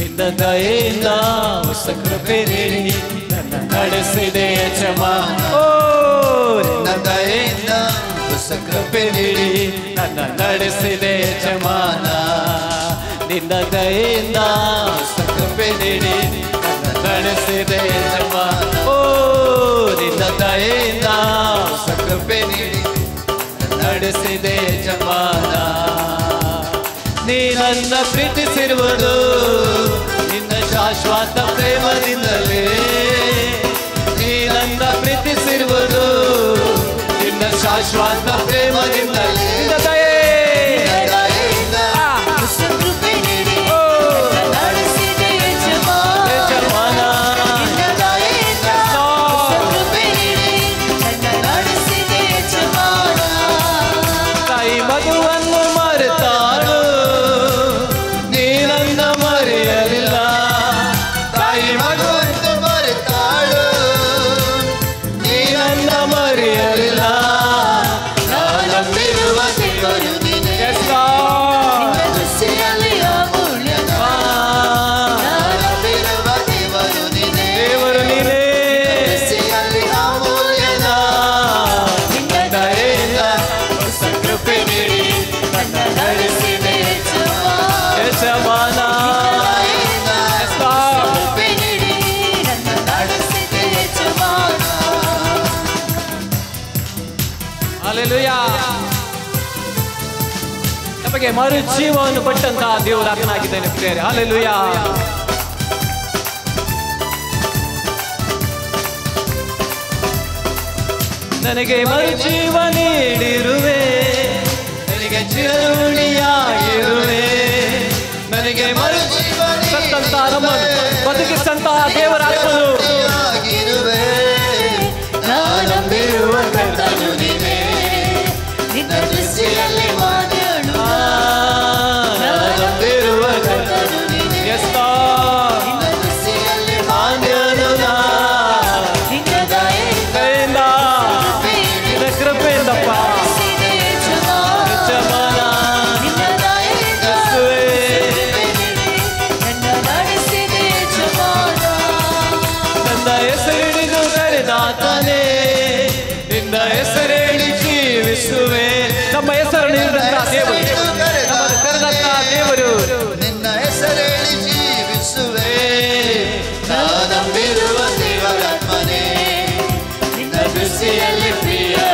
ನಿನ್ನ ದಯೆಯಿಂದ ಹೊಸ ಕೃಪೆ ನೀಡಿ ನನ್ನ ನಡೆಸಿದೆ ಯಜಮಾನ ಓ, ನಿನ್ನ ದಯೆಯಿಂದ ಹೊಸ ಕೃಪೆ ನೀಡಿ ನನ್ನ ನಡೆಸಿದೆ ಯಜಮಾನ. ನಿನ್ನ ದಯೆಯಿಂದ ಹೊಸ ಕೃಪೆ ನೀಡಿ ನನ್ನ ನಡೆಸಿದೆ ಯಜಮಾನ. ಓ, ನಿನ್ನ ದಯೆಯಿಂದ ಹೊಸ ಕೃಪೆ ನೀಡಿ ನಡೆಸಿದೆ ಯಜಮಾನ. ನೀ ನನ್ನ ಪ್ರೀತಿಸಿರುವುದು ಶಾಶ್ವತ ಪ್ರೇಮದಿಂದಲೇ ನೀನಂದ ಪ್ರೀತಿಸಿರುವುದು ನಿನ್ನ ಶಾಶ್ವತ ನಮಗೆ ಮರು ಜೀವವನ್ನು ಕೊಟ್ಟಂತಹ ದೇವರಾಗನಾಗಿದ್ದೇನೆ ಪ್ರಿಯರೇ. ಹಾಲೆಲುಯ ನನಗೆ ಮರು ಜೀವ ನೀಡಿರುವೆ. ನನಗೆ ಚಿರಋಣಿಯಾಗಿರುವೆ. ನನಗೆ ಮರು ಜೀವ ಸತ್ತಂತಹ ನಮ್ಮನ್ನು ಬದುಕಿಸಂತಹ ದೇವರಾತ್ಮನು ನಿನ್ನ ಹೆಸರೇಳಿ ಜೀವಿಸುವೆ ನಮ್ಮ ಹೆಸರು ನೀಡಿದಂತ ದೇವರು ನಮ್ಮನ್ನು ಕರೆದಂತ ದೇವರು ನಿನ್ನ ಹೆಸರೇಳಿ ಜೀವಿಸುವೆ ನಾನಂಬಿರುವ ದೇವರಾತ್ಮನೇ ನಿನ್ನ ದೃಷ್ಟಿಯಲ್ಲಿ ಪ್ರಿಯಳು